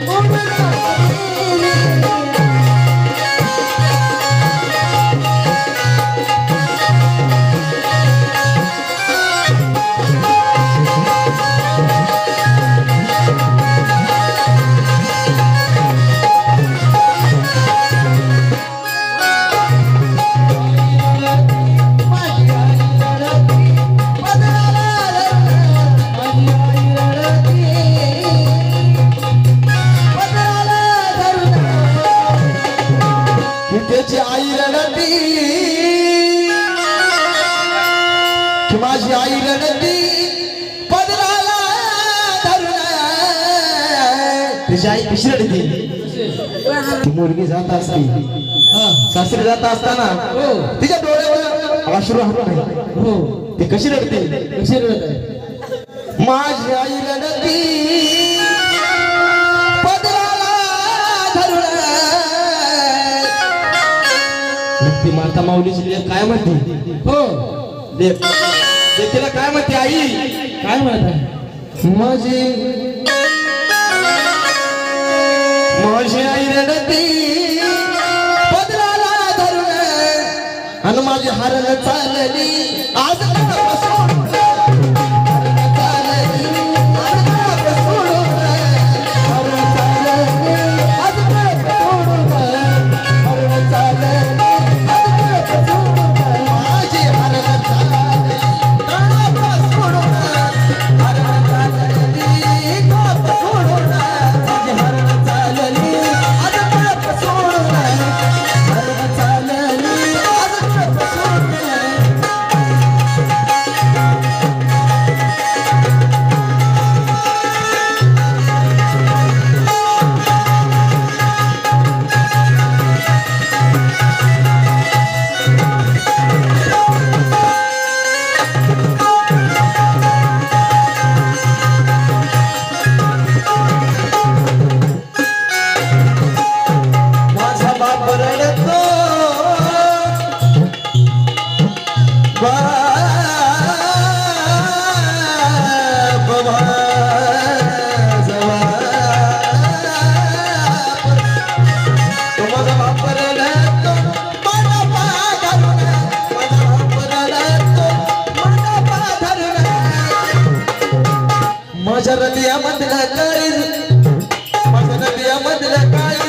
की त्याची आई रडती. की माझी आई रडती. पदराला धरून तिची आई कशी रडती? ती मुलगी जात असती. सासरी जात असताना तिच्या डोळ्यावर अश्रू राहत नाही. हो. ती कशी रडते? कशी रडत? माझी आई रडती. ती माता माऊलीची लेख काय म्हणते? हो. लेक लेखीला काय म्हणते आई? काय म्हणत आहे? माझी माझी आई रडती पदराला धरून आणि माझी हरण चालली. आज माझ्या माझा पाय काय माझ्या हृदयामधलं काळीज काय